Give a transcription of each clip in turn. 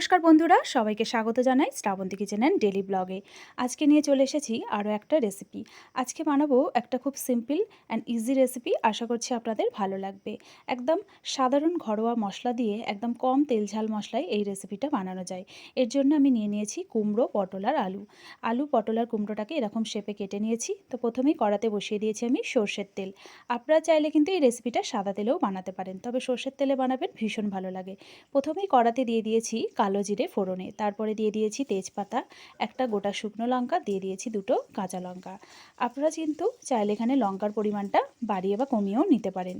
নমস্কার বন্ধুরা, সবাইকে স্বাগত জানাই শ্রাবন্তী কিচেন ডেলি ব্লগে। আজকে নিয়ে চলে এসেছি আরও একটা রেসিপি। আজকে বানাবো একটা খুব সিম্পল অ্যান্ড ইজি রেসিপি, আশা করছি আপনাদের ভালো লাগবে। একদম সাধারণ ঘরোয়া মশলা দিয়ে একদম কম তেল ঝাল মশলায় এই রেসিপিটা বানানো যায়। এর জন্য আমি নিয়ে নিয়েছি কুমড়ো, পটল আর আলু। আলু, পটল আর কুমড়োটাকে এরকম শেপে কেটে নিয়েছি। তো প্রথমেই কড়াতে বসিয়ে দিয়েছি আমি সর্ষের তেল। আপনারা চাইলে কিন্তু এই রেসিপিটা সাদা তেলেও বানাতে পারেন, তবে সর্ষের তেলে বানাবেন ভীষণ ভালো লাগে। প্রথমেই কড়াতে দিয়ে দিয়েছি জিরে ফোড়নে। তারপরে দিয়ে দিয়েছি তেজপাতা, একটা গোটা শুকনো লঙ্কা, দিয়ে দিয়েছি দুটো কাঁচা লঙ্কা। আপনারা কিন্তু চাইলে এখানে লঙ্কার পরিমাণটা বাড়িয়ে বা কমিয়েও নিতে পারেন।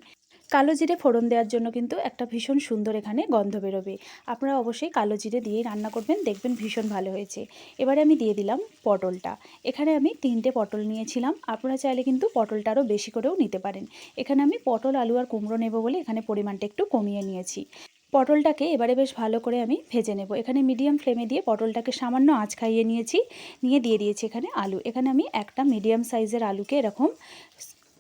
কালো জিরে ফোড়ন দেওয়ার জন্য কিন্তু একটা ভীষণ সুন্দর এখানে গন্ধ বেরোবে। আপনারা অবশ্যই কালো জিরে দিয়েই রান্না করবেন, দেখবেন ভীষণ ভালো হয়েছে। এবারে আমি দিয়ে দিলাম পটলটা। এখানে আমি তিনটে পটল নিয়েছিলাম। আপনারা চাইলে কিন্তু পটলটা আরও বেশি করেও নিতে পারেন। এখানে আমি পটল, আলু আর কুমড়ো নেব বলে এখানে পরিমাণটা একটু কমিয়ে নিয়েছি। পটলটাকে এবারে বেশ ভালো করে আমি ভেজে নেব। এখানে মিডিয়াম ফ্লেমে দিয়ে পটলটাকে সামান্য আঁচ খাইয়ে নিয়েছি। নিয়ে দিয়ে দিয়েছি এখানে আলু। এখানে আমি একটা মিডিয়াম সাইজের আলুকে এরকম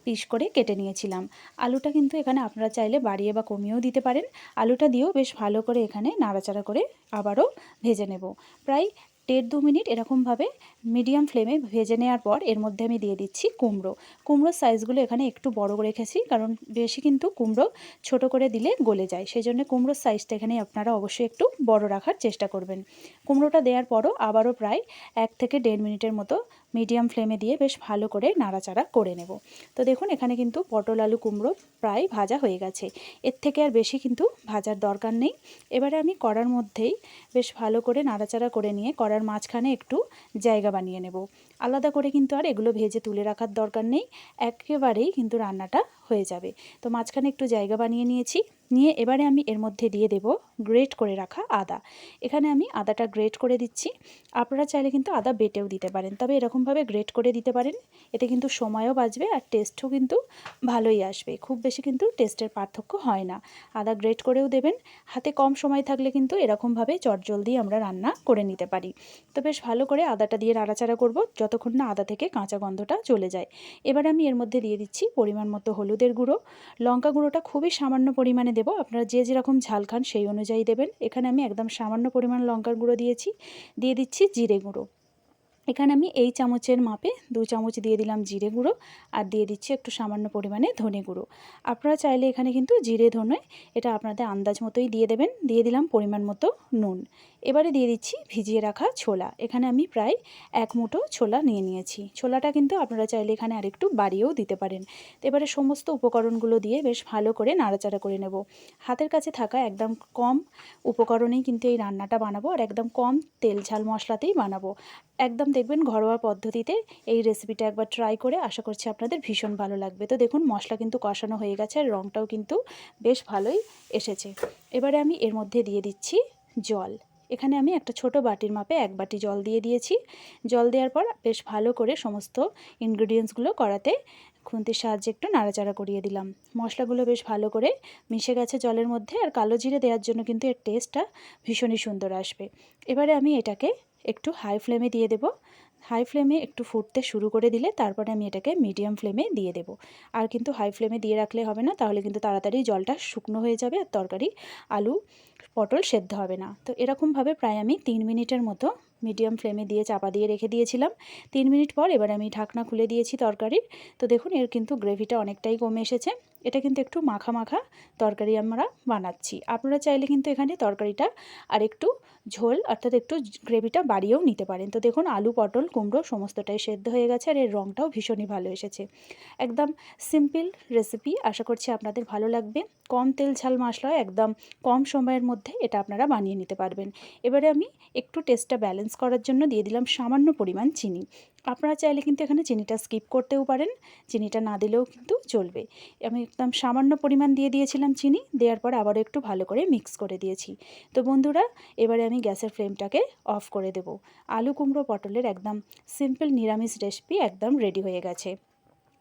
পিস করে কেটে নিয়েছিলাম। আলুটা কিন্তু এখানে আপনারা চাইলে বাড়িয়ে বা কমিয়েও দিতে পারেন। আলুটা দিয়েও বেশ ভালো করে এখানে নাড়াচাড়া করে আবারও ভেজে নেব। প্রায় দেড় দু মিনিট এরকমভাবে মিডিয়াম ফ্লেমে ভেজে নেওয়ার পর এর মধ্যে আমি দিয়ে দিচ্ছি কুমড়ো। কুমড়োর সাইজগুলো এখানে একটু বড় রেখেছি, কারণ বেশি কিন্তু কুমড়ো ছোট করে দিলে গলে যায়। সেই জন্য কুমড়োর সাইজটা এখানে আপনারা অবশ্যই একটু বড় রাখার চেষ্টা করবেন। কুমড়োটা দেওয়ার পরও আবারও প্রায় এক থেকে দেড় মিনিটের মতো মিডিয়াম ফ্লেমে দিয়ে বেশ ভালো করে নাড়াচাড়া করে নেব। তো দেখুন, এখানে কিন্তু পটল, আলু, কুমড়ো প্রায় ভাজা হয়ে গেছে। এর থেকে আর বেশি কিন্তু ভাজার দরকার নেই। এবারে আমি কড়ার মধ্যেই বেশ ভালো করে নাড়াচাড়া করে নিয়ে কড়ার মাঝখানে একটু জায়গা বানিয়ে নেব। আলাদা করে কিন্তু আর এগুলো ভেজে তুলে রাখার দরকার নেই। একেবারেই কিন্তু রান্নাটা হয়ে যাবে। তো মাঝখানে একটু জায়গা বানিয়ে নিয়েছি। নিয়ে এবারে আমি এর মধ্যে দিয়ে দেব গ্রেট করে রাখা আদা। এখানে আমি আদাটা গ্রেট করে দিচ্ছি। আপনারা চাইলে কিন্তু আদা বেটেও দিতে পারেন। তবে এরকমভাবে গ্রেট করে দিতে পারেন। এতে কিন্তু সময়ও বাঁচবে আর টেস্টও কিন্তু ভালোই আসবে। খুব বেশি কিন্তু টেস্টের পার্থক্য হয় না। আদা গ্রেট করেও দেবেন। হাতে কম সময় থাকলে কিন্তু এরকমভাবে চটজলদি আমরা রান্না করে নিতে পারি। তো বেশ ভালো করে আদাটা দিয়ে নাড়াচাড়া করব যতক্ষণ না আদা থেকে কাঁচা গন্ধটা চলে যায়। এবার আমি এর মধ্যে দিয়ে দিচ্ছি পরিমাণ মতো হলুদের গুঁড়ো। লঙ্কা গুঁড়োটা খুবই সামান্য পরিমাণে দেবো। আপনারা যে যেরকম ঝাল খান সেই অনুযায়ী দেবেন। এখানে আমি একদম সামান্য পরিমাণ লঙ্কার গুঁড়ো দিয়েছি। দিয়ে দিচ্ছি জিরে গুঁড়ো। এখানে আমি এই চামচের মাপে দু চামচ দিয়ে দিলাম জিরে গুঁড়ো আর দিয়ে দিচ্ছি একটু সামান্য পরিমাণে ধনে গুঁড়ো। আপনারা চাইলে এখানে কিন্তু জিরে, ধনে এটা আপনাদের আন্দাজ মতোই দিয়ে দেবেন। দিয়ে দিলাম পরিমাণ মতো নুন। এবারে দিয়ে দিচ্ছি ভিজিয়ে রাখা ছোলা। এখানে আমি প্রায় এক মুঠো ছোলা নিয়ে নিয়েছি। ছোলাটা কিন্তু আপনারা চাইলে এখানে আরেকটু বাড়িয়েও দিতে পারেন। এবারে সমস্ত উপকরণগুলো দিয়ে বেশ ভালো করে নাড়াচাড়া করে নেব। হাতের কাছে থাকা একদম কম উপকরণেই কিন্তু এই রান্নাটা বানাবো আর একদম কম তেল ঝাল মশলাতেই বানাবো। একদম দেখবেন ঘরোয়া পদ্ধতিতে এই রেসিপিটা একবার ট্রাই করে আশা করছি আপনাদের ভীষণ ভালো লাগবে। তো দেখুন, মশলা কিন্তু কষানো হয়ে গেছে আর রঙটাও কিন্তু বেশ ভালোই এসেছে। এবারে আমি এর মধ্যে দিয়ে দিচ্ছি জল। এখানে আমি একটা ছোট বাটির মাপে এক বাটি জল দিয়ে দিয়েছি। জল দেওয়ার পর বেশ ভালো করে সমস্ত ইনগ্রিডিয়েন্টসগুলো করাতে খুন্তির সাহায্যে একটু নাড়াচাড়া করিয়ে দিলাম। মশলাগুলো বেশ ভালো করে মিশে গেছে জলের মধ্যে আর কালো জিরে দেওয়ার জন্য কিন্তু এর টেস্টটা ভীষণই সুন্দর আসবে। এবারে আমি এটাকে একটু হাই ফ্লেমে দিয়ে দেব। হাই ফ্লেমে একটু ফুটতে শুরু করে দিলে তারপরে আমি এটাকে মিডিয়াম ফ্লেমে দিয়ে দেব। আর কিন্তু হাই ফ্লেমে দিয়ে রাখলে হবে না, তাহলে কিন্তু তাড়াতাড়ি জলটা শুকনো হয়ে যাবে আর তরকারি, আলু, পটল সেদ্ধ হবে না। তো এরকমভাবে প্রায় আমি তিন মিনিটের মতো মিডিয়াম ফ্লেমে দিয়ে চাপা দিয়ে রেখে দিয়েছিলাম। তিন মিনিট পর এবার আমি ঢাকনা খুলে দিয়েছি তরকারির। তো দেখুন এর কিন্তু গ্রেভিটা অনেকটাই কমে এসেছে। এটা কিন্তু একটু মাখা মাখা তরকারি আমরা বানাচ্ছি। আপনারা চাইলে কিন্তু এখানে তরকারিটা আর একটু ঝোল অর্থাৎ একটু গ্রেভিটা বাড়িয়েও নিতে পারেন। তো দেখুন, আলু, পটল, কুমড়ো সমস্তটাই সেদ্ধ হয়ে গেছে আর এর রঙটাও ভীষণই ভালো এসেছে। একদম সিম্পল রেসিপি আশা করছি আপনাদের ভালো লাগবে। কম তেল ঝাল মশলা একদম কম সময়ের মধ্যে এটা আপনারা বানিয়ে নিতে পারবেন। এবারে আমি একটু টেস্টটা ব্যালেন্স করার জন্য দিয়ে দিলাম সামান্য পরিমাণ চিনি। আপনারা চাইলে কিন্তু এখানে চিনিটা স্কিপ করতেও পারেন। চিনিটা না দিলেও কিন্তু চলবে। আমি একদম সামান্য পরিমাণ দিয়ে দিয়েছিলাম চিনি, দেওয়ার পর আবারও একটু ভালো করে মিক্স করে দিয়েছি। তো বন্ধুরা, এবারে আমি গ্যাসের ফ্লেমটাকে অফ করে দেব। আলু কুমড়ো পটলের একদম সিম্পল নিরামিষ রেসিপি একদম রেডি হয়ে গেছে।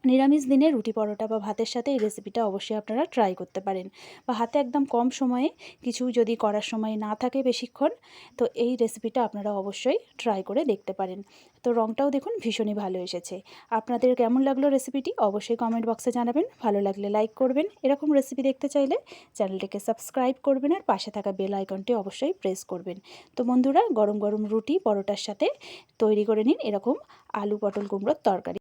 নিরামিষ দিনে রুটি পরোটা বা ভাতের সাথে এই রেসিপিটা অবশ্যই আপনারা ট্রাই করতে পারেন। বা হাতে একদম কম সময়ে কিছু যদি করার সময় না থাকে বেশিক্ষণ, তো এই রেসিপিটা আপনারা অবশ্যই ট্রাই করে দেখতে পারেন। তো রঙটাও দেখুন ভীষণই ভালো এসেছে। আপনাদের কেমন লাগল রেসিপিটি অবশ্যই কমেন্ট বক্সে জানাবেন। ভালো লাগলে লাইক করবেন। এরকম রেসিপি দেখতে চাইলে চ্যানেলটিকে সাবস্ক্রাইব করবেন আর পাশে থাকা বেল আইকনটি অবশ্যই প্রেস করবেন। তো বন্ধুরা, গরম গরম রুটি পরোটার সাথে তৈরি করে নিন এরকম আলু পটল কুমড়োর তরকারি।